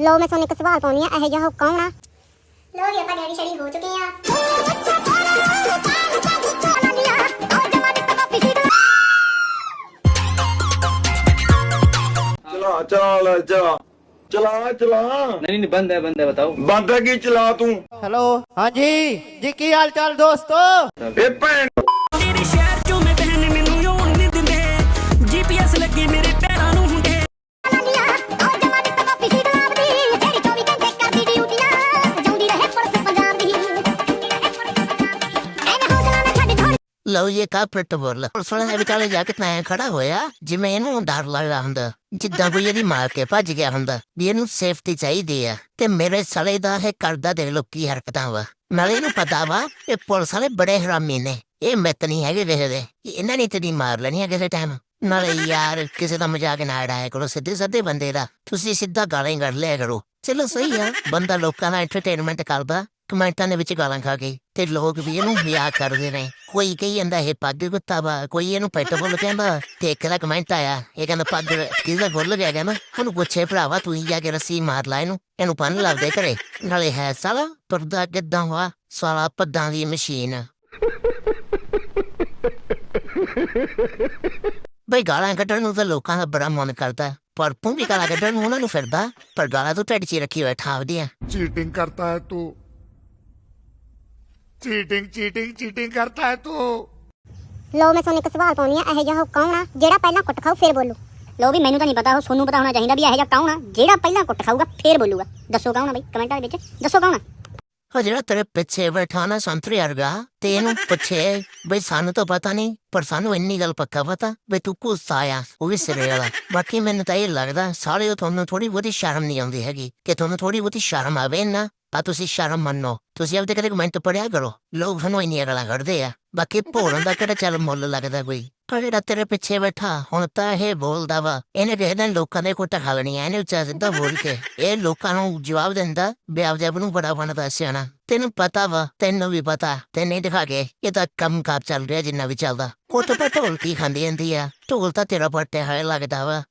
ਲੋ ਮੈਂ ਤੁਹਾਨੂੰ ਇੱਕ ਸਵਾਲ ਪਾਉਣੀ ਆ ਇਹੋ ਜਿਹਾ ਹੁੱਕਾ ਹੋਣਾ ਲੋ ਜੀ ਆਪਾਂ ਡੈਡੀ ਸ਼ੜੀ ਹੋ ਚੁੱਕੇ ਆ ਚਲਾ ਚਲਾ ਚਲਾ ਚਲਾ ਚਲਾ नहीं नहीं बंद है बंद है बताओ ਬੰਦ ਹੈ ਕੀ ਚਲਾ ਤੂੰ ਹੈਲੋ ਹਾਂਜੀ ਜੀ ਕੀ ਹਾਲ ਚਾਲ ਦੋਸਤੋ ਇਹ ਭੈਣ ਇਹ ਕਾ ਪ੍ਰਟਵਰ ਪੁਲਿਸ ਵਾਲਾ ਵਿਚਾਲੇ ਜਾ ਕੇ ਤਾਂ ਖੜਾ ਹੋਇਆ, ਜਿਵੇਂ ਇਹਨੂੰ ਡਰ ਲੱਗਦਾ ਹੁੰਦਾ। ਜਿੱਦਾਂ ਕੋਈ ਇਹਦੀ ਮਾਰ ਕੇ ਭੱਜ ਗਿਆ ਹੁੰਦਾ, ਵੀ ਇਹਨੂੰ ਸੇਫਟੀ ਚਾਹੀਦੀ ਆ। ਤੇ ਮੇਰੇ ਸਾਲੇ ਦਾ ਇਹ ਕਰਦਾ ਦੇ ਲੋ ਹਰਕਤਾਂ ਵਾ। ਨਾਲੇ ਇਹਨੂੰ ਪਤਾ ਵਾ, ਇਹ ਪੁਲਿਸ ਵਾਲੇ ਬੜੇ ਹਰਾਮੀ ਨੇ। ਇਹ ਮਿੱਤ ਨਹੀਂ ਹੈਗੇ ਦੇਖਦੇ ਕਿ ਇਹਨਾਂ ਨੇ ਤੇਰੀ ਮਾਰ ਲੈਣੀ ਆ ਕਿਸੇ ਟਾਈਮ ਨਾਲੇ ਯਾਰ, ਕਿਸੇ ਦਾ ਮਜ਼ਾਕ ਨਾ ਉਡਾਇਆ ਕਰੋ ਸਿੱਧੇ ਸਿੱਧੇ ਬੰਦੇ ਦਾ। ਤੁਸੀਂ ਸਿੱਧਾ ਗਾਲਾਂ ਹੀ ਕੱਢ ਲਿਆ ਕਰੋ। ਚਲੋ ਸਹੀ ਆ, ਬੰਦਾ ਲੋਕਾਂ ਦਾ ਐਂਟਰਟੇਨਮੈਂਟ ਕਰਦਾ। ਕਮੈਂਟਾਂ ਦੇ ਵਿੱਚ ਗਾਲਾਂ ਖਾ ਗਈ ਤੇ ਲੋਕ ਵੀ ਇਹਨੂੰ ਮਜ਼ਾਕ ਕਰਦੇ ਨੇ। ਕੋਈ ਕਹੀ ਜਾਂਦਾ ਇਹ ਪੱਗ ਕੁੱਤਾ ਵਾ, ਕੋਈ ਇਹਨੂੰ ਪੈਟ ਬੋਲ ਕਹਿੰਦਾ, ਤੇ ਇੱਕ ਦਾ ਕਮੈਂਟ ਆਇਆ, ਇਹ ਕਹਿੰਦਾ ਪੱਗ ਕਿਹਦਾ ਬੋਲ ਗਿਆ ਗਿਆ ਮੈਂ ਉਹਨੂੰ ਪੁੱਛੇ ਭਰਾਵਾ ਤੂੰ ਹੀ ਕੇ ਰੱਸੀ ਮਾਰ ਲੈ ਇਹਨੂੰ ਇਹਨੂੰ ਪੰਨ ਲੱਗ ਦੇ ਘਰੇ। ਨਾਲੇ ਹੈ ਸਾਲਾ ਪਰਦਾ ਕਿੱਦਾਂ ਹੋਆ ਸਾਲਾ ਪੱਦਾਂ ਦੀ ਮਸ਼ੀਨ। ਬਈ ਗਾਲਾਂ ਕੱਢਣ ਨੂੰ ਤਾਂ ਲੋਕਾਂ ਦਾ ਬੜਾ ਮਨ ਕਰਦਾ, ਪਰ ਪੂੰਗੀ ਗਾਲਾਂ ਕੱਢਣ ਨੂੰ ਉਹਨਾਂ ਨੂੰ ਫਿਰਦਾ, ਪਰ ਗਾਲਾਂ ਤੋਂ ਟੱਟ ਚ ਰੱਖੀ ਹੋਇਆ, ਠਾਵਦੀਆਂ। ਚੀਟਿੰਗ ਕਰਤਾ ਹੈ ਤੂੰ। ਚੀਟਿੰਗ ਚੀਟਿੰਗ ਚੀਟਿੰਗ ਕਰਤਾ ਹੈ ਤੂੰ। ਲਓ ਮੈਂ ਤੁਹਾਨੂੰ ਇੱਕ ਸਵਾਲ ਪਾਉਣੀ ਆ ਇਹੋ ਜਿਹਾ ਉਹ ਕੌਣ ਆ ਜਿਹੜਾ ਪਹਿਲਾਂ ਕੁੱਟ ਖਾਊ ਫਿਰ ਬੋਲੂ। ਲੋ ਵੀ ਮੈਨੂੰ ਤਾਂ ਨਹੀਂ ਪਤਾ ਉਹ ਸੋਨੂੰ ਪਤਾ ਹੋਣਾ ਚਾਹੀਦਾ ਵੀ ਇਹੋ ਜਿਹਾ ਕੌਣ ਆ ਜਿਹੜਾ ਪਹਿਲਾਂ ਕੁੱਟ ਖਾਊਗਾ ਫਿਰ ਬੋਲੂਗਾ। ਦੱਸੋ ਕੌਣ ਆ ਬਈ ਕਮੈਂਟਾਂ ਦੇ ਵਿੱਚ। ਦੱਸੋ ਕੌਣ ਆ? ਉਹ ਜਿਹੜਾ ਤੇਰੇ ਪਿੱਛੇ ਬੈਠਾ ਨਾ ਸੰਤਰੀ ਵਰਗਾ ਤੇ ਇਹਨੂੰ ਪੁੱਛੇ ਬਈ ਸਾਨੂੰ ਤਾਂ ਪਤਾ ਨਹੀਂ ਪਰ ਸਾਨੂੰ ਇੰਨੀ ਗੱਲ ਪੱਕਾ ਪਤਾ ਬਈ ਤੂੰ ਕੁਸ ਆਇਆ ਉਹ ਵੀ ਸਿਰੇਲਾ ਬਾਕੀ ਮੈਨੂੰ ਤਾਂ ਇਹ ਲੱਗਦਾ ਸਾਰੇ ਤੁਹਾਨੂੰ ਥੋੜੀ ਬਹੁਤੀ ਸ਼ਰਮ ਨਹੀਂ ਆਉਂਦੀ ਹੈਗੀ ਕਿ ਤੁਹਾਨੂੰ ਥੋੜੀ ਬਹੁਤੀ ਸ਼ਰਮ ਆਵੇ ਨਾ ਤਾਂ ਤੁਸੀਂ ਸ਼ਰਮ ਮੰਨੋ ਤੁਸੀਂ ਆਪਦੇ ਕਦੇ ਕਮੈਂਟ ਪੜਿਆ ਕਰੋ ਲੋਕ ਸਾਨੂੰ ਇੰਨੀਆਂ ਗੱਲਾਂ ਕਰਦੇ ਆ ਬਾਕੀ ਭੋਰਨ ਦਾ ਕਿਹੜਾ ਚੱਲ ਮੁੱਲ ਲੱਗਦਾ ਕੋਈ ਜਿਹੜਾ ਤੇਰੇ ਪਿੱਛੇ ਬੈਠਾ ਹੁਣ ਤਾਂ ਇਹ ਬੋਲਦਾ ਵਾ ਇਹਨੇ ਕਿਸੇ ਦਿਨ ਲੋਕਾਂ ਦੇ ਕੋਟਾ ਖਾ ਲੈਣੀ ਐ ਇਹਨੇ ਉੱਚਾ ਸਿੱਧਾ ਬੋਲ ਕੇ ਇਹ ਲੋਕਾਂ ਨੂੰ ਜਵਾਬ ਦਿੰਦਾ ਵੀ ਆਪਦੇ ਆਪ ਨੂੰ ਬੜਾ ਬਣਦਾ ਸਿਆਣਾ ਤੈਨੂੰ ਪਤਾ ਵਾ ਤੈਨੂੰ ਵੀ ਪਤਾ ਤੇ ਨਹੀਂ ਦਿਖਾ ਕੇ ਇਹ ਤਾਂ ਕੰਮ ਕਾਬ ਚੱਲ ਰਿਹਾ ਜਿੰਨਾ ਵੀ ਚੱਲਦਾ ਉਹ ਤਾਂ ਢੋਲ ਕੀ ਖਾਂਦੀ ਜਾਂਦੀ ਆ ਢੋਲ ਤਾਂ ਤੇਰਾ ਪੱਟੇ ਹੋਏ ਲੱਗਦਾ ਵਾ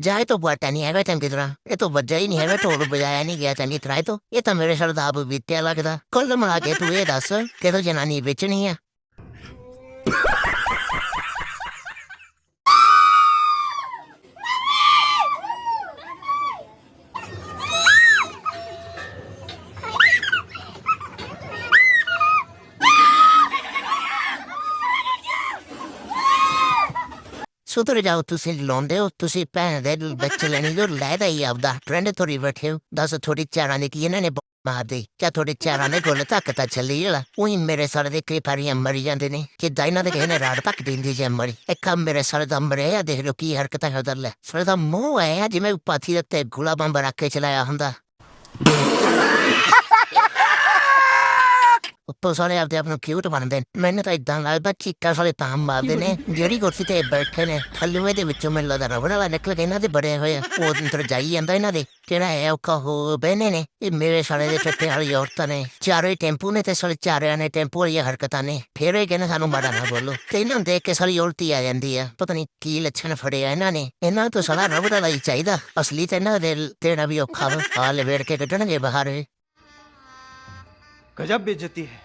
ਜਾਏ ਤੋਂ ਬਟਾ ਨਹੀਂ ਹੈਗਾ ਚੰਗੀ ਤਰ੍ਹਾਂ ਇਹ ਤੋਂ ਵੱਜਾ ਹੀ ਨਹੀਂ ਹੈਗਾ ਢੋਲ ਬਜਾਇਆ ਨਹੀਂ ਗਿਆ ਚੰਗੀ ਤਰ੍ਹਾਂ ਇਹ ਤੋਂ ਇਹ ਤਾਂ ਮੇਰੇ ਸਰਦਾਬ ਬੀਤਿਆ ਲੱਗਦਾ ਕੁੱਲ ਮਿਲਾ ਕੇ ਤੂੰ ਇਹ ਦੱਸ ਕਿਦੋਂ ਜਨਾਨੀ ਵੇਚਣੀ ਆ ਸੁਧਰ ਜਾਓ ਤੁਸੀਂ ਲਾਉਂਦੇ ਹੋ ਤੁਸੀਂ ਭੈਣ ਦੇ ਬੱਚੇ ਲੈਣੀ ਜੋ ਲੈਦਾ ਹੀ ਆਪਦਾ ਟ੍ਰੈਂਡ ਥੋੜੀ ਬੈਠੇ ਹੋ ਦੱਸ ਥੋੜੀ ਚਾਰਾਂ ਨੇ ਕੀ ਇਹਨਾਂ ਨੇ ਮਾਰ ਦੇ ਕਿਆ ਥੋੜੇ ਚਾਰਾਂ ਨੇ ਗੋਲ ਤੱਕ ਤਾਂ ਚੱਲੀ ਜਲਾ ਉਹੀ ਮੇਰੇ ਸਾਰੇ ਦੇ ਕਈ ਪਾਰੀਆਂ ਮਰੀ ਜਾਂਦੇ ਨੇ ਕਿ ਦਾਇਨਾ ਦੇ ਕਹਿੰਦੇ ਰਾੜ ਪੱਕ ਦਿੰਦੀ ਜੇ ਮਰੀ ਇੱਕ ਮੇਰੇ ਸਾਰੇ ਦਾ ਮਰੇ ਆ ਦੇਖ ਲੋ ਕੀ ਹਰਕਤਾਂ ਕਰਦਾ ਲੈ ਸਾਰੇ ਦਾ ਮੂੰਹ ਹੈ ਜਿਵੇਂ ਪਾਥੀ ਦੇ ਉੱਤੇ ਗੁਲਾ ਬੰਬ ਕੇ ਚਲਾਇਆ ਹੁੰਦਾ ਉੱਤੋਂ ਸਾਰੇ ਆਪਦੇ ਆਪ ਨੂੰ ਕਿਊਟ ਬਣਦੇ ਨੇ। ਮੈਨੂੰ ਤਾਂ ਇਦਾਂ ਲੱਗਦਾ ਚੀਕਾਂ ਸਾਰੇ ਤਾਂ ਮਾਰਦੇ ਨੇ, ਜਿਹੜੀ ਕੁਰਸੀ ਤੇ ਬੈਠੇ ਨੇ ਥੱਲੇ ਦੇ ਵਿੱਚੋਂ ਮੈਨੂੰ ਲੱਗਦਾ ਰਬੜ ਵਾਲਾ ਨਿਕਲ ਕੇ ਇਹਨਾਂ ਦੇ ਬੜੇ ਹੋਏ ਆ। ਉਹ ਅੰਦਰ ਜਾਈ ਜਾਂਦਾ ਇਹਨਾਂ ਦੇ ਕਿਹੜਾ ਹੈ ਔਖਾ ਹੋ ਬਹਿਨੇ ਨੇ, ਇਹ ਮੇਰੇ ਸਾਰੇ ਦੇ ਟੱਟੇ ਵਾਲੀ ਔਰਤਾਂ ਨੇ। ਚਾਰੇ ਟੈਂਪੂ ਨੇ ਤੇ ਸਾਰੇ ਚਾਰਿਆਂ ਨੇ ਟੈਂਪੂ ਵਾਲੀਆਂ ਹਰਕਤਾਂ ਨੇ। ਫੇਰ ਇਹ ਕਹਿੰਦੇ ਸਾਨੂੰ ਮਾੜਾ ਨਾ ਬੋਲੋ। ਤੇ ਇਹਨਾਂ ਨੂੰ ਦੇਖ ਕੇ ਸਾਲੀ ਉਲਟੀ ਆ ਜਾਂਦੀ ਆ। ਪਤਾ ਨਹੀਂ ਕੀ ਲੱਛਣ ਫੜਿਆ ਇਹਨਾਂ ਨੇ। ਇਹਨਾਂ ਤੋਂ ਸਾਰਾ ਰਬੜ ਵਾਲਾ ਹੀ ਚਾਹੀਦਾ। ਅਸਲੀ ਤੇ ਇਹਨਾਂ ਦੇ ਤੇਣਾ ਵੀ ਔਖਾ ਵਾ। ਆ ਲਵੇੜ ਕੇ ਕੱਢਣਗੇ ਬਾਹਰ ਗਜਬ ਬੇਇੱਜ਼ਤੀ ਹੈ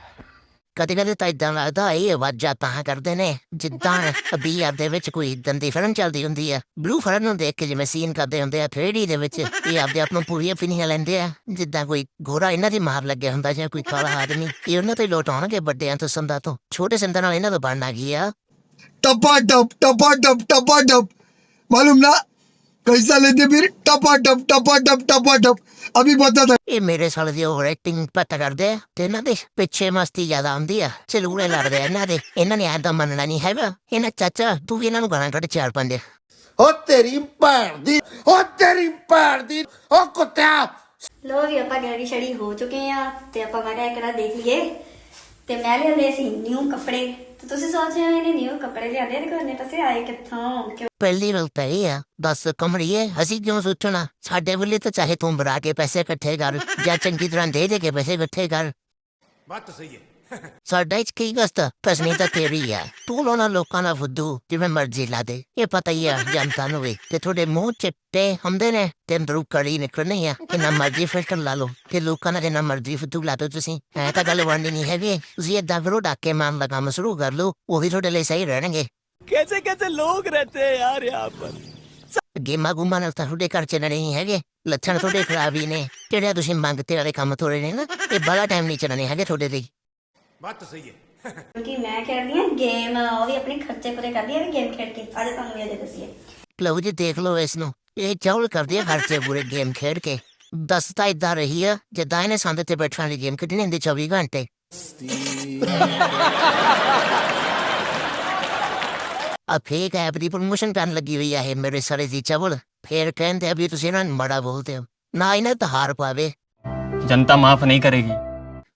ਕਦੇ ਕਦੇ ਤਾਂ ਇਦਾਂ ਲੱਗਦਾ ਇਹ ਆਵਾਜ਼ਾਂ ਤਾਂ ਕਰਦੇ ਨੇ ਜਿੱਦਾਂ ਅਬੀਆ ਦੇ ਵਿੱਚ ਕੋਈ ਇਦਾਂ ਫਿਲਮ ਚੱਲਦੀ ਹੁੰਦੀ ਆ ਬਲੂ ਫਿਲਮ ਨੂੰ ਦੇਖ ਕੇ ਜਿਵੇਂ ਸੀਨ ਕਰਦੇ ਹੁੰਦੇ ਆ 3D ਦੇ ਵਿੱਚ ਇਹ ਆਪਦੇ ਆਪ ਨੂੰ ਪੂਰੀ ਫਿਨਿਸ਼ ਲੈਂਦੇ ਆ ਜਿੱਦਾਂ ਕੋਈ ਘੋੜਾ ਇਹਨਾਂ ਦੀ ਮਾਰ ਲੱਗਿਆ ਹੁੰਦਾ ਜਾਂ ਕੋਈ ਕਾਲਾ ਆਦਮੀ ਇਹ ਉਹਨਾਂ ਤੇ ਲੋਟਾਉਣਗੇ ਵੱਡਿਆਂ ਤੋਂ ਸੰਦਾ ਤੋਂ ਛੋਟੇ ਸੰਦਾਂ ਨਾਲ ਇਹਨਾਂ ਤੋਂ ਬਣਨਾ ਕੀ ਆ ਟੱਪਾ ਟੱਪ ਟੱਪਾ ਟੱਪ ਟੱਪਾ ਮਾਲੂਮ ਨਾ कैसा लेते फिर टपा टप टपा टप टपा टप अभी बता था ਇਹ ਮੇਰੇ ਸਾਲੇ ਦੀ ਓਵਰ ਐਕਟਿੰਗ ਪਤਾ ਕਰਦੇ ਆ ਤੇ ਇਹਨਾਂ ਦੇ ਪਿੱਛੇ ਮਸਤੀ ਜ਼ਿਆਦਾ ਹੁੰਦੀ ਆ ਚਲੂੜੇ ਲੜਦੇ ਆ ਇਹਨਾਂ ਦੇ ਇਹਨਾਂ ਨੇ ਐਦਾਂ ਮੰਨਣਾ ਨਹੀਂ ਹੈਗਾ ਇਹਨਾਂ ਚਾਚਾ ਤੂੰ ਵੀ ਇਹਨਾਂ ਨੂੰ ਗਾਣਾ ਕੱਢ ਚਾਰ ਪੰਜ ओ तेरी भैन दी ओ तेरी भैन दी ओ कुत्ता ਲੋ ਜੀ ਆਪਾਂ ਡੈਡੀ ਸ਼ੜੀ ਹੋ ਚੁੱਕੇ ਆ ਤੇ ਆਪਾਂ ਮੈਂ ਕਿਹਾ ਇੱਕ ਵਾਰ ਦੇਖ ਲਈਏ ਤੇ ਮੈਂ ਲਿਆਂਦੇ ਸੀ ਨਿਊ ਕੱਪੜੇ ਤੇ ਤੁਸੀਂ ਸੋਚ ਰਹੇ ਹੋ ਇਹਨੇ ਨਿਊ ਕੱਪੜੇ ਲਿਆਂਦੇ ਇਹਦੇ ਕੋਲ ਨੇ ਤੁਸੀਂ ਆਏ ਕਿੱਥੋਂ? ਕਿਉਂ? ਪਹਿਲੀ ਗੱਲ ਤਾਂ ਇਹ ਆ। ਦੱਸ ਕਮੜੀਏ ਅਸੀਂ ਕਿਉਂ ਸੋਚਣਾ ਸਾਡੇ ਵੱਲੇ ਤਾਂ ਚਾਹੇ ਤੂੰ ਬਣਾ ਕੇ ਪੈਸੇ ਇਕੱਠੇ ਕਰ ਜਾਂ ਚੰਗੀ ਤਰ੍ਹਾਂ ਦੇ ਦੇ ਕੇ ਪੈਸੇ ਇਕੱਠੇ ਕਰ। ਬਾਤ ਤਾਂ ਸਹੀ ਹੈ। ਸਾਡਾ ਇਸ ਕੀ ਗਸਤ ਪ੍ਰਸ਼ਨੀ ਤਾਂ ਤੇਰੀ ਆ ਤੂੰ ਲੋਨਾ ਲੋਕਾਂ ਦਾ ਫੁੱਦੂ ਜਿਵੇਂ ਮਰਜ਼ੀ ਲਾ ਦੇ ਇਹ ਪਤਾ ਹੀ ਆ ਜਨਤਾ ਨੂੰ ਵੀ ਤੇ ਤੁਹਾਡੇ ਮੂੰਹ ਚਿੱਟੇ ਹੁੰਦੇ ਨੇ ਤੇ ਅੰਦਰੋਂ ਕੜੀ ਨਿਕਲਣੀ ਆ ਕਿੰਨਾ ਮਰਜ਼ੀ ਫਿਲਟਰ ਲਾ ਲਓ ਤੇ ਲੋਕਾਂ ਦਾ ਜਿੰਨਾ ਮਰਜ਼ੀ ਫੁੱਦੂ ਲਾ ਦਿਓ ਤੁਸੀਂ ਐ ਤਾਂ ਗੱਲ ਬਣਨੀ ਨਹੀਂ ਹੈਗੀ ਤੁਸੀਂ ਏਦਾਂ ਕਰੋ ਡਾਕੇ ਮਾਰਨ ਦਾ ਕੰਮ ਸ਼ੁਰੂ ਕਰ ਲਓ ਉਹ ਵੀ ਤੁਹਾਡੇ ਲਈ ਸਹੀ ਰਹਿਣਗੇ कैसे कैसे लोग रहते हैं यार यहाँ पर ਗੇਮਾਂ ਗੁਮਾਂ ਨਾਲ ਤਾਂ ਤੁਹਾਡੇ ਘਰ ਚ ਨਹੀਂ ਹੈਗੇ ਲੱਛਣ ਤੁਹਾਡੇ ਖਰਾਬ ਹੀ ਨੇ ਜਿਹੜੇ ਤੁਸੀਂ ਮੰਗਤੇ ਵਾਲੇ ਕੰਮ ਥੋੜੇ ਨੇ ਨਾ ਇਹ ਬੜਾ ਟਾਈਮ ਨਹੀਂ ਚੱਲਣੇ ਹੈਗੇ ਤੁਹਾਡੇ ਲਈ ਬਾਤ ਤਾਂ ਸਹੀ ਹੈ। ਕਿ ਮੈਂ ਖੇਡਦੀ ਹਾਂ ਗੇਮ ਉਹ ਵੀ ਆਪਣੇ ਖਰਚੇ ਪੂਰੇ ਕਰਦੀ ਹਾਂ ਗੇਮ ਖੇਡ ਕੇ ਅੱਜ ਤੁਹਾਨੂੰ ਇਹ ਦੇ ਦਸੀਏ ਲਓ ਜੀ ਦੇਖ ਲਓ ਇਸ ਨੂੰ ਇਹ ਚੌਲ ਕਰਦੀ ਹੈ ਖਰਚੇ ਪੂਰੇ ਗੇਮ ਖੇਡ ਕੇ। ਦੱਸਤਾ ਇਦਾਂ ਰਹੀ ਹੈ ਜਿੱਦਾਂ ਇਹਨੇ ਸੰਦ ਤੇ ਬੈਠਣ ਵਾਲੀ ਗੇਮ ਖੇਡਣੀ ਹੁੰਦੀ 24 ਘੰਟੇ। ਆ ਫੇਕ ਐਪ ਦੀ ਪ੍ਰੋਮੋਸ਼ਨ ਕਰਨ ਲੱਗੀ ਹੋਈ ਆ ਹੈ ਮੇਰੇ ਸਾਰੇ ਦੀ ਚਵਲ ਫੇਰ ਕਹਿੰਦੇ ਅਭੀ ਤੁਸੀਂ ਇਹਨਾਂ ਨੂੰ ਮੜਾ ਬੋਲਦੇ ਹੋ। ਨਾ ਇਹਨਾਂ ਤਾਂ ਹਾਰ ਪਾਵੇ। ਜਨਤਾ ਮਾਫ ਨਹੀਂ ਕਰੇਗੀ।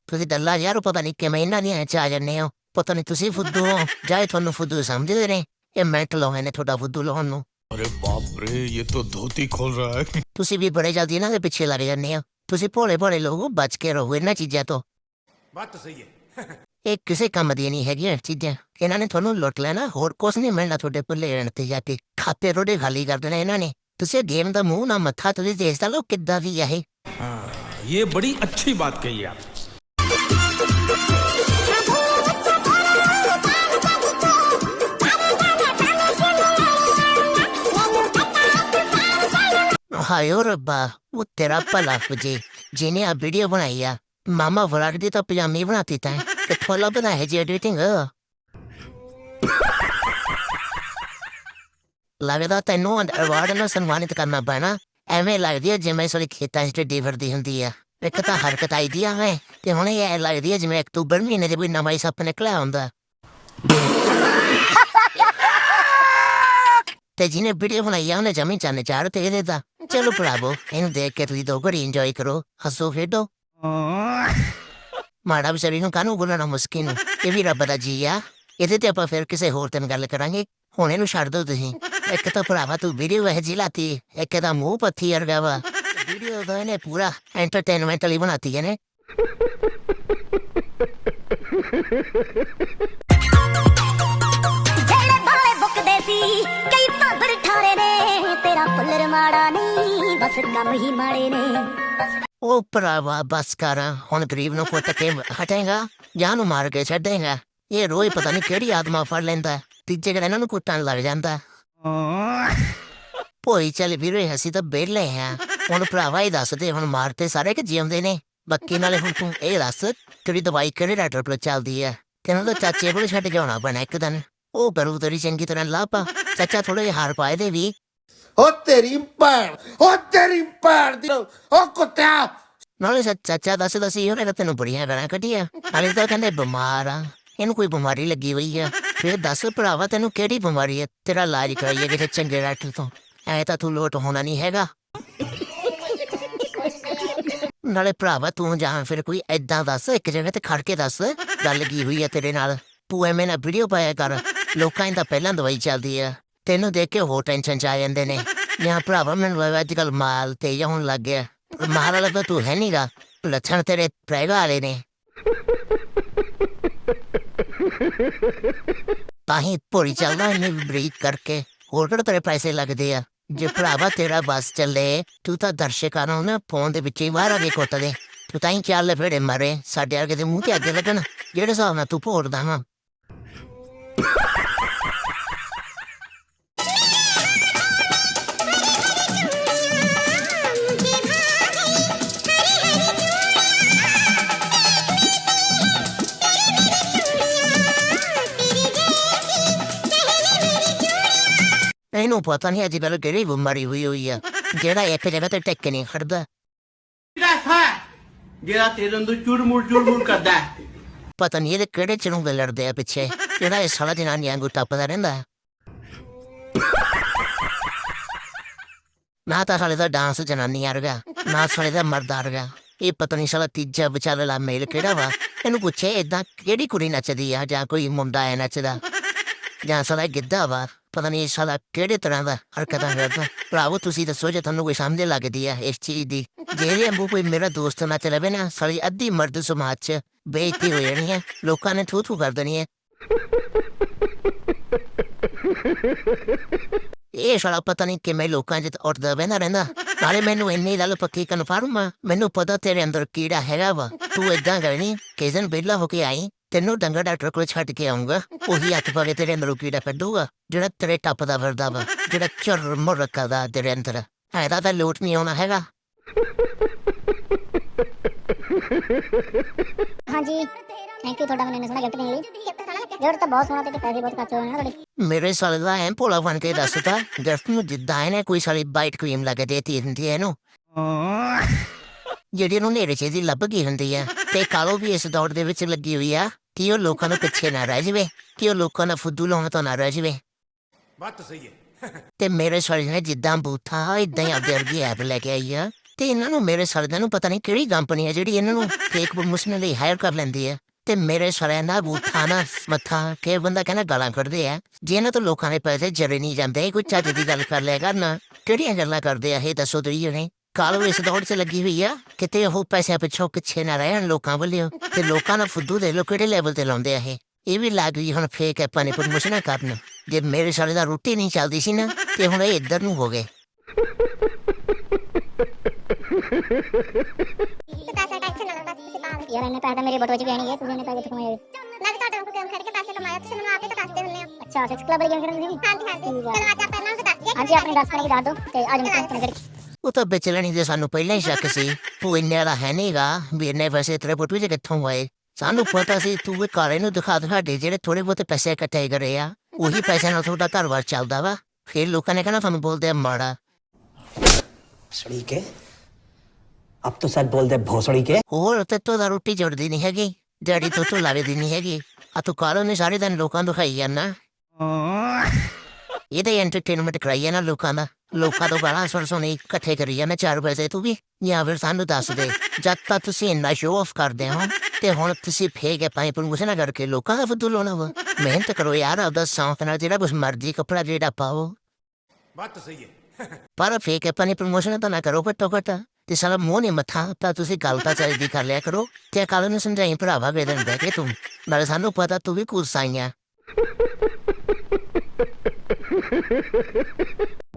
ਤੁਸੀਂ ਡੱਲਾ ਯਾਰ ਪਤਾ ਨਹੀਂ ਕਿਵੇਂ ਇਹਨਾਂ ਦੀਆਂ ਚ ਆ ਜਾਂਦੇ ਹੋ ਪਤਾ ਨਹੀਂ ਤੁਸੀਂ ਫੁੱਦੂ ਹੋ ਜਾਂ ਇਹ ਤੁਹਾਨੂੰ ਫੁੱਦੂ ਸਮਝਦੇ ਨੇ ਇਹ ਮੈਂਟਲ ਹੋਏ ਨੇ ਤੁਹਾਡਾ ਫੁੱਦੂ ਲਾਉਣ ਨੂੰ अरे बाप रे ये तो धोती खोल रहा है ਤੁਸੀਂ ਵੀ ਬੜੇ ਜਲਦੀ ਇਹਨਾਂ ਦੇ ਪਿੱਛੇ ਲੱਗ ਜਾਂਦੇ ਹੋ ਤੁਸੀਂ ਭੋਲੇ ਭੋਲੇ ਲੋਕ ਬਚ ਕੇ ਰਹੋ ਇਹਨਾਂ ਚੀਜ਼ਾਂ ਤੋਂ बात तो सही है ਇਹ ਕਿਸੇ ਕੰਮ ਦੀ ਨਹੀਂ ਹੈਗੀਆਂ ਚੀਜ਼ਾਂ ਇਹਨਾਂ ਨੇ ਤੁਹਾਨੂੰ ਲੁੱਟ ਲੈਣਾ ਹੋਰ ਕੁਛ ਨਹੀਂ ਮਿਲਣਾ ਤੁਹਾਡੇ ਪੁੱਲੇ ਰਹਿਣ ਤੇ ਜਾ ਕੇ ਖਾਤੇ ਰੋੜੇ ਖਾਲੀ ਕਰ ਦੇਣਾ ਇਹਨਾਂ ਨੇ ਤੁਸੀਂ ਗੇਮ ਦਾ ਮੂੰਹ ਨਾ ਮੱਥਾ ਤੁਸੀਂ ਦੇਖਦਾ ਲੋ ਕਿੱਦਾਂ ਵੀ ਇਹ ये बड़ी अच्छी बात कही आप ਹਾਏ ਓ ਰੱਬਾ, ਉਹ ਤੇਰਾ ਭਲਾ ਵਜੇ। ਜਿਹਨੇ ਆ ਵੀਡੀਓ ਬਣਾਈ ਆ, ਮਾਮਾ ਵਰਾਗ ਦੀ ਤਾਂ ਪਜਾਮੀ ਬਣਾਤੀ ਤਾਂ ਕਿੱਥੋਂ ਲੱਭਦਾ ਹੈ ਜੀ ਐਡੀਟਿੰਗ ਲੱਗਦਾ ਤੈਨੂੰ ਅਵਾਰਡ ਨਾਲ ਸਨਮਾਨਿਤ ਕਰਨਾ ਪੈਣਾ। ਐਵੇਂ ਲੱਗਦੀ ਹੈ ਜਿਵੇਂ ਸੋਰੀ ਖੇਤਾਂ 'ਚ ਟੱਡੀ ਫਿਰਦੀ ਹੁੰਦੀ ਆ। ਇੱਕ ਤਾਂ ਹਰਕਤ ਆਈਦੀ ਆ ਮੈਂ ਤੇ ਹੁਣ ਇਹ ਲੱਗਦੀ ਹੈ ਜਿਵੇਂ ਅਕਤੂਬਰ ਮਹੀਨੇ ਦੇ ਕੋਈ ਨਵਾਂ ਹੀ ਸੱਪ ਨਿਕਲਿਆ ਹੁੰਦਾ। ਤੇ ਜਿਹਨੇ ਵੀਡੀਓ ਬਣਾਈ ਆ, ਉਹਨੇ ਜਮੀ ਚੰਨ ਚਾੜ ਤੇ ਇਹਦੇ ਦਾ। ਚਲੋ ਭਰਾਵੋ, ਇਹਨੂੰ ਦੇਖ ਕੇ ਤੁਸੀਂ ਦੋ ਘੜੀ ਇੰਜੋਏ ਕਰੋ। ਹੱਸੋ, ਖੇਡੋ। ਮਾੜਾ ਵਿਚਾਰੀ ਨੂੰ ਕਾਹਨੂੰ ਬੋਲਣਾ ਮੁਸਕਿਨ ਇਹ ਵੀ ਰੱਬ ਦਾ ਜੀ ਆ। ਇਹਦੇ ਤੇ ਆਪਾਂ ਫਿਰ ਕਿਸੇ ਹੋਰ ਦਿਨ ਗੱਲ ਕਰਾਂਗੇ। ਹੁਣ ਇਹਨੂੰ ਛੱਡ ਦਿਓ ਤੁਸੀਂ। ਇੱਕ ਤਾਂ ਭਰਾਵਾ, ਤੂੰ ਵੀਡੀਓ ਇਹ ਜੀ ਲਾਤੀ। ਇੱਕ ਤਾਂ ਮੂੰਹ ਪੱਥੀ ਵਰਗਾ ਵਾ। ਵੀਡੀਓ ਦਾ ਇਹਨੇ ਪੂਰਾ ਐਂਟਰਟੇਨਮੈਂਟ ਲਈ ਬਣਾਤੀ ਇਹਨੇ। ਜਿਹੜੇ ਬਾਲੇ ਬੁੱਕਦੇ ਸੀ, ਕਈ ਭਾਦਰ ਠਾਰੇ ਨੇ। ਤੇਰਾ ਪੁੱਲਰ ਮਾੜਾ ਨਹੀਂ। ਬਸ ਕੰਮ ਹੀ ਮਾੜੇ ਨੇ। ਉਹ ਭਰਾਵਾ, ਬਸ ਕਰ, ਹੁਣ ਗਰੀਬ ਨੂੰ ਕੁੱਟ ਕੇ ਹਟੇਗਾ, ਜਾਂ ਨੂੰ ਮਾਰ ਕੇ ਛੱਡੇਗਾ। ਇਹ ਰੋਜ਼ ਪਤਾ ਨਹੀਂ ਕਿਹੜੀ ਆਤਮਾ ਫੜ ਲੈਂਦਾ ਤੀਜੇ ਦਿਨ ਇਹਨਾਂ ਨੂੰ ਕੁੱਟਣ ਲੱਗ ਜਾਂਦਾ ਭੋਈ, ਚੱਲ ਵੀਰੇ, ਅਸੀਂ ਤਾਂ ਬੇਲੇ ਹਾਂ। ਹੁਣ ਭਰਾਵਾ, ਇਹ ਦੱਸ ਦੇ, ਹੁਣ ਮਾਰਤੇ ਸਾਰੇ ਕਿ ਜਿਉਂਦੇ ਨੇ? ਬੱਕੀ ਨਾਲੇ ਹੁਣ ਤੂੰ ਇਹ ਦੱਸ, ਤੇਰੀ ਦਵਾਈ ਕਿਹੜੇ ਡਾਕਟਰ ਕੋਲ ਚੱਲਦੀ ਆ ਤੈਨੂੰ ਤਾਂ ਚਾਚੇ ਕੋਲ ਛੱਡ ਕੇ ਆਉਣਾ ਪੈਣਾ ਇੱਕ ਦਿਨ। ਉਹ ਕਰੂ ਤੇਰੀ ਚੰਗੀ ਤਰ੍ਹਾਂ ਲਾਪਾ ਚਾਚਾ ਥੋੜੇ ਜਿਹੇ ਹਾਰ ਪਾਏ ਦੇ ਵੀ। ਓ ਤੇਰੀ ਭੈਣ ਓ ਤੇਰੀ ਭੈਣ ਦੀ ਓ ਕੁੱਤਿਆ ਨਾਲੇ ਸੱਚ ਚਾਚਾ ਦੱਸ ਦਸੀ ਉਹਨੇ ਤਾਂ ਤੈਨੂੰ ਬੜੀਆਂ ਗਾਲਾਂ ਕੱਢੀਆਂ ਨਾਲੇ ਤਾਂ ਕਹਿੰਦੇ ਬਿਮਾਰ ਆ ਇਹਨੂੰ ਕੋਈ ਬਿਮਾਰੀ ਲੱਗੀ ਹੋਈ ਆ ਫਿਰ ਦੱਸ ਭਰਾਵਾ ਤੈਨੂੰ ਕਿਹੜੀ ਬਿਮਾਰੀ ਹੈ ਤੇਰਾ ਇਲਾਜ ਕਰਾਈਏ ਕਿਤੇ ਚੰਗੇ ਡਾਕਟਰ ਤੋਂ ਐ ਤਾਂ ਤੂੰ ਲੋਟ ਹੋਣਾ ਨਹੀਂ ਹੈਗਾ ਨਾਲੇ ਭਰਾਵਾ ਤੂੰ ਜਾਂ ਫਿਰ ਕੋਈ ਐਦਾਂ ਦੱਸ ਇੱਕ ਜਗ੍ਹਾ ਤੇ ਖੜ ਕੇ ਦੱਸ ਗੱਲ ਕੀ ਹੋਈ ਆ ਤੇਰੇ ਨਾਲ ਤੂੰ ਐਵੇਂ ਨਾ ਵੀਡੀਓ ਪਾਇਆ ਕਰ ਲੋਕਾਂ ਦਾ ਪਹਿਲਾਂ ਦਵਾਈ ਚੱਲਦੀ ਆ ਤੈਨੂੰ ਦੇਖ ਕੇ ਹੋਰ ਟੈਨਸ਼ਨ ਚ ਆ ਜਾਂਦੇ ਨੇ। ਜਾਂ ਭਰਾਵਾ, ਮੈਨੂੰ ਅੱਜ ਕੱਲ ਮਾਲ ਤੇ ਹੋਣ ਲੱਗ ਗਿਆ। ਮਾਲ ਵਾਲਾ ਤਾਂ ਤੂੰ ਹੈ ਨਹੀਂਗਾ ਲੱਛਣ ਤੇਰੇ ਪ੍ਰੈਗਾ ਵਾਲੇ ਨੇ। ਤਾਂ ਪੂਰੀ ਚੱਲਦਾ ਇਹਨੇ ਬ੍ਰੇਕ ਕਰਕੇ। ਹੋਰ ਕਿਹੜੇ ਤੇਰੇ ਪੈਸੇ ਲੱਗਦੇ ਆ? ਜੇ ਭਰਾਵਾ ਤੇਰਾ ਬਸ ਚੱਲੇ, ਤੂੰ ਤਾਂ ਦਰਸ਼ਕਾਂ ਨੂੰ ਨਾ ਫੋਨ ਦੇ ਵਿੱਚ ਹੀ ਬਾਹਰ ਆ ਕੇ ਕੁੱਟ ਦੇ। ਤੂੰ ਤਾਂ ਹੀ ਚੱਲ ਫੇੜੇ ਮਰੇ। ਸਾਡੇ ਵਰਗੇ ਦੇ ਮੂੰਹ ਤੇ ਅੱਗੇ ਲੱਗਣ। ਜਿਹੜੇ ਹਿਸਾਬ ਨਾਲ ਤੂੰ ਭੋਰਦਾ ਹਾਂ ਇਹਨੂੰ ਪਤਾ ਨਹੀਂ ਅੱਜ ਕੱਲ੍ਹ ਕਿਹੜੀ ਬਿਮਾਰੀ ਹੋਈ ਹੋਈ ਆ ਜਿਹੜਾ ਇੱਕ ਜਗ੍ਹਾ ਤੇ ਟਿਕ ਨਹੀਂ ਖੜਦਾ ਜਿਹੜਾ ਤੇਰੇ ਅੰਦਰ ਚੁੜ ਮੁੜ ਚੁੜ ਮੁੜ ਕਰਦਾ ਪਤਾ ਨਹੀਂ ਇਹਦੇ ਕਿਹੜੇ ਚਿਰੋਂ ਦੇ ਲੜਦੇ ਆ ਪਿੱਛੇ ਜਿਹੜਾ ਇਹ ਸਾਲਾ ਜਨਾਨੀ ਵਾਂਗੂ ਟੱਪਦਾ ਰਹਿੰਦਾ। ਨਾ ਤਾਂ ਸਾਲੇ ਦਾ ਡਾਂਸ ਜਨਾਨੀ ਵਰਗਾ ਨਾ ਸਾਲੇ ਦਾ ਮਰਦ ਵਰਗਾ ਇਹ ਪਤਾ ਨਹੀਂ ਸਾਲਾ ਤੀਜਾ ਵਿਚਾਰਲਾ ਮੇਲ ਕਿਹੜਾ ਵਾ ਇਹਨੂੰ ਪੁੱਛੇ ਇਦਾਂ ਕਿਹੜੀ ਕੁੜੀ ਨੱਚਦੀ ਆ ਜਾਂ ਕੋਈ ਮੁੰਡਾ ਹੈ ਨੱਚਦਾ ਜਾਂ ਸਾਲਾ ਗਿੱਧਾ ਵਾ ਪਤਾ ਨਹੀਂ ਇਹ ਸਾਲਾ ਕਿਹੜੇ ਤਰ੍ਹਾਂ ਦਾ ਹਰਕਤਾਂ ਕਰਦਾ ਭਰਾਵੋ, ਤੁਸੀਂ ਦੱਸੋ ਜੇ ਤੁਹਾਨੂੰ ਕੋਈ ਸਮਝ ਲੱਗਦੀ ਆ ਇਸ ਚੀਜ਼ ਦੀ। ਜੇ ਅੰਬੂ ਕੋਈ ਮੇਰਾ ਦੋਸਤ ਨਾ ਚਲਵੇ ਨਾ, ਸਾਲੀ ਅੱਧੀ ਮਰਦ ਸਮਾਜ ਚ ਬੇਇੱਜ਼ਤੀ ਹੋ ਜਾਣੀ ਹੈ ਲੋਕਾਂ ਨੇ ਥੂ ਥੂ ਕਰ ਦੇਣੀ ਹੈ ਇਹ ਸਾਲਾ ਪਤਾ ਨਹੀਂ ਕਿਵੇਂ ਲੋਕਾਂ 'ਚ ਉੱਠਦਾ ਬਹਿੰਦਾ ਰਹਿੰਦਾ। ਨਾਲੇ ਮੈਨੂੰ ਇੰਨੀ ਗੱਲ ਪੱਕੀ ਕਨਫਰਮ ਆ, ਮੈਨੂੰ ਪਤਾ ਤੇਰੇ ਅੰਦਰ ਕੀੜਾ ਹੈਗਾ ਵਾ, ਤੂੰ ਏਦਾਂ ਕਰਨੀ, ਕਿਸੇ ਦਿਨ ਵਿਹਲਾ ਹੋ ਕੇ ਆਈ। ਤੈਨੂੰ ਡੰਗਰ ਡਾਕਟਰ ਕੋਲ ਛੱਡ ਕੇ ਆਉਂਗਾ ਉਹੀ ਹੱਥ ਪਾ ਕੇ ਤੇਰੇ ਅੰਦਰ ਕੀੜਾ ਕੱਢੂਗਾ ਜਿਹੜਾ ਤੇਰੇ ਟੱਪ ਦਾ ਫਿਰਦਾ ਵਾ ਜਿਹੜਾ ਚਰ ਮੁਰਕਾ ਦਾ ਤੇਰੇ ਅੰਦਰ ਐਦਾ ਤਾਂ ਲੋਟ ਨਹੀਂ ਆਉਣਾ ਹੈਗਾ। ਹਾਂਜੀ ਥੈਂਕ ਯੂ ਤੁਹਾਡਾ ਮੈਨੂੰ ਸੋਹਣਾ ਗਿਫਟ ਦੇਣ ਲਈ। ਗਿਫਟ ਤਾਂ ਬਹੁਤ ਸੋਹਣਾ ਤੇ ਪੈਸੇ ਬਹੁਤ ਖਰਚ ਹੋਏ ਨਾ ਤੁਹਾਡੇ। ਮੇਰੇ ਸਾਲੇ ਦਾ ਐਂ ਭੋਲਾ ਬਣ ਕੇ ਦੱਸਦਾ ਗਿਫਟ ਨੂੰ ਜਿੱਦਾਂ ਇਹਨੇ ਕੋਈ ਸਾਲੀ ਬਾਈਟ ਕਰੀਮ ਲਾ ਕੇ ਦੇਤੀ ਹੁੰਦੀ ਹੈ ਇਹਨੂੰ। ਜਿਹੜੀ ਨੂੰ ਨੇੜੇ ਛੇਦੀ ਲੱਭ ਗਈ ਹੁੰਦੀ ਆ ਤੇ ਕਾਲੋ ਵੀ ਇਸ ਦੌੜ ਦੇ ਵਿੱਚ ਲੱਗੀ ਹੋਈ ਆ ਕਿ ਉਹ ਲੋਕਾਂ ਨੂੰ ਪਿੱਛੇ ਨਾ ਰਹਿ ਜਾਵੇ ਕਿ ਉਹ ਲੋਕਾਂ ਨਾਲ ਫੁੱਦੂ ਲਾਉਣ ਤੋਂ ਨਾ ਰਹਿ ਜਾਵੇ। ਬਾਤ ਸਹੀ ਹੈ। ਤੇ ਮੇਰੇ ਸਰਜ ਨੇ ਜਿੱਦਾਂ ਬੂਥਾ ਇਦਾਂ ਹੀ ਅੱਗੇ ਅਰਗੀ ਐਪ ਲੈ ਕੇ ਆਈ ਆ ਤੇ ਇਹਨਾਂ ਨੂੰ ਮੇਰੇ ਸਰਦਾਂ ਨੂੰ ਪਤਾ ਨਹੀਂ ਕਿਹੜੀ ਕੰਪਨੀ ਹੈ ਜਿਹੜੀ ਇਹਨਾਂ ਨੂੰ ਕੇਕ ਪ੍ਰਮੋਸ਼ਨ ਲਈ ਹਾਇਰ ਕਰ ਲੈਂਦੀ ਹੈ ਤੇ ਮੇਰੇ ਸਾਰੇ ਨਾ ਮੱਥਾ ਕੇ ਬੰਦਾ ਕਹਿੰਦਾ ਗਾਲਾਂ ਕੱਢਦੇ ਆ ਜੇ ਇਹਨਾਂ ਤੋਂ ਲੋਕਾਂ ਦੇ ਪੈਸੇ ਜਰੇ ਨਹੀਂ ਜਾਂਦੇ ਕੋਈ ਚੱਜ ਦੀ ਗੱਲ ਕਰ ਲਿਆ ਕਰਨ ਕਿਹੜੀਆਂ ਗੱਲਾਂ ਕਰਦੇ ਆ ਇਹ ਦੱਸੋ ਤੁਸੀਂ ਨੇ ਕਾਲੋ ਇਸ ਦੌੜ 'ਚ ਲੱਗੀ ਹੋਈ ਆ। ਕਿਤੇ ਉਹ ਪੈਸੇ ਪਿੱਛੋਂ ਪਿੱਛੇ ਨਾ ਰਹਿਣ ਲੋਕਾਂ ਵੱਲੋਂ। ਤੇ ਲੋਕਾਂ ਨੂੰ ਫੁੱਦੂ ਦੇ ਲੋ ਕਿਹੜੇ ਲੈਵਲ ਤੇ ਲਾਉਂਦੇ ਆ ਇਹ। ਇਹ ਵੀ ਲੱਗ ਗਈ ਹੁਣ ਫੇਕ ਐਪਾਂ ਨੇ ਪ੍ਰਮੋਸ਼ਨਾਂ ਕਰਨ। ਜੇ ਮੇਰੇ ਸਾਲੇ ਦਾ ਰੋਟੀ ਨਹੀਂ ਚੱਲਦੀ ਸੀ ਨਾ ਤੇ ਹੁਣ ਇਹ ਇੱਧਰ ਨੂੰ ਹੋ ਗਏ। ਪੈਸਾ ਟੈਨਸ਼ਨ ਨਾ ਲਓ ਬਸ ਤੁਸੀਂ ਬਾਹਰ। ਯਾਰ ਇਹਨੇ ਪੈਸੇ ਮੇਰੇ ਬਟੂਏ 'ਚ ਵੀ ਨਹੀਂ ਗਏ ਤੁਸੀਂ ਇਹਨੇ ਪੈਸੇ ਕਿੱਥੋਂ ਕਮਾਏ ਮੈਂ ਵੀ ਤੁਹਾਡੇ ਕੋਲ ਗੇਮ ਖੇਡ ਕੇ ਪੈਸੇ ਕਮਾਏ ਤੁਸੀਂ ਮੈਨੂੰ ਆਪੇ ਤਾਂ ਦੱਸਦੇ ਹੁੰਦੇ ਹੋ। ਅੱਛਾ ਸਿਕਸ ਕਲੱਬ ਵਾਲੀ ਗੇਮ ਖੇਡਦੇ ਸੀ ਹਾਂਜੀ ਹਾਂਜੀ। ਚਲੋ ਅੱਜ ਆਪਾਂ ਇਹਨਾਂ ਨੂੰ ਦੱਸ ਦਈਏ ਹਾਂਜੀ ਆਪਣੇ ਦੱਸ ਕਰੀ ਦੱਸ ਦਿਓ ਤੇ ਅੱਜ ਮੈਂ ਤੁਹਾਨੂੰ ਉਹ ਤਾਂ ਬੇਚਲਣੀ ਦੇ ਸਾਨੂੰ ਪਹਿਲਾਂ ਹੀ ਸ਼ੱਕ ਸੀ। ਤੂੰ ਇੰਨੇ ਦਾ ਹੈ ਨਹੀਂਗਾ ਵੀ ਇੰਨੇ ਪੈਸੇ ਤੇਰੇ ਪੁੱਤ ਵਿੱਚ ਕਿੱਥੋਂ ਆਏ? ਸਾਨੂੰ ਪਤਾ ਸੀ ਤੂੰ ਵੀ ਘਰੇ ਨੂੰ ਦਿਖਾ ਸਾਡੇ ਜਿਹੜੇ ਥੋੜੇ ਬਹੁਤੇ ਪੈਸੇ ਇਕੱਠੇ ਕਰੇ ਆ। ਉਹੀ ਪੈਸੇ ਨਾਲ ਤੁਹਾਡਾ ਘਰ-ਬਾਰ ਚੱਲਦਾ ਵਾ। ਫਿਰ ਲੋਕਾਂ ਨੇ ਕਹਿਣਾ ਤੁਹਾਨੂੰ ਬੋਲਦੇ ਆ ਮਾੜਾ। ਸੜੀ ਕੇ? ਅਬ ਤਾਂ ਸੱਚ ਬੋਲਦੇ ਭੋਸੜੀ ਕੇ। ਹੋਰ ਤੇ ਤੋ ਦਾ ਰੋਟੀ ਜੁੜਦੀ ਨਹੀਂ ਹੈਗੀ। ਡੈਡੀ ਤੋਂ ਤੋ ਲਾਵੇ ਦੀ ਨਹੀਂ ਹੈਗੀ। ਆ ਤੂੰ ਕਾਲੋ ਨੇ ਸਾਰੇ ਦਿਨ ਲੋਕਾਂ ਨੂੰ ਖਾਈ ਜਾਂਦਾ ਇਹਦੇ ਐਂਟਰਟੇਨਮੈਂਟ ਕਰਾਈ ਜਾਂਦਾ ਲੋਕਾਂ ਦਾ। ਲੋਕਾਂ ਤੋਂ ਬੜਾ ਸੁਣ ਸੁਣੀ ਇਕੱਠੇ ਕਰੀਏ ਮੈਂ ਚਾਰ ਪੈਸੇ ਤੂੰ ਵੀ। ਜਾਂ ਫਿਰ ਸਾਨੂੰ ਦੱਸ ਦੇ। ਜਦ ਤੱਕ ਤੁਸੀਂ ਇੰਨਾ ਸ਼ੋਅ ਆਫ ਕਰਦੇ ਹੋ ਤੇ ਹੁਣ ਤੁਸੀਂ ਫੇਗੇ ਪਾਈ ਪਰ ਮੁਸੇ ਨਾ ਕਰਕੇ ਲੋਕਾਂ ਦਾ ਫਦੂਲ ਹੋਣਾ ਵਾ। ਮਿਹਨਤ ਕਰੋ ਯਾਰ ਆਪਦਾ ਸੌਂਕ ਨਾਲ ਜਿਹੜਾ ਕੁਛ ਮਰਜ਼ੀ ਕੱਪੜਾ ਜਿਹੜਾ ਪਾਓ। ਬਾਤ ਤਾਂ ਸਹੀ ਹੈ। ਪਰ ਫੇਕੇ ਪਾਣੀ ਪ੍ਰਮੋਸ਼ਨ ਤਾਂ ਨਾ ਕਰੋ ਘੱਟੋ ਘੱਟ ਤੇ ਸਾਲਾ ਮੋਹ ਨੇ ਮੱਥਾ ਤਾਂ ਤੁਸੀਂ ਗੱਲ ਤਾਂ ਚਾਹੀਦੀ ਕਰ ਲਿਆ ਕਰੋ। ਤੇ ਕੱਲ ਨੂੰ ਸਮਝਾਈ ਭਰਾਵਾ ਗਏ ਦਿਨ ਬੈ ਤੂੰ। ਨਾਲੇ ਸਾਨੂੰ ਪਤਾ ਤੂੰ ਵੀ ਕੁਸਾਈਆਂ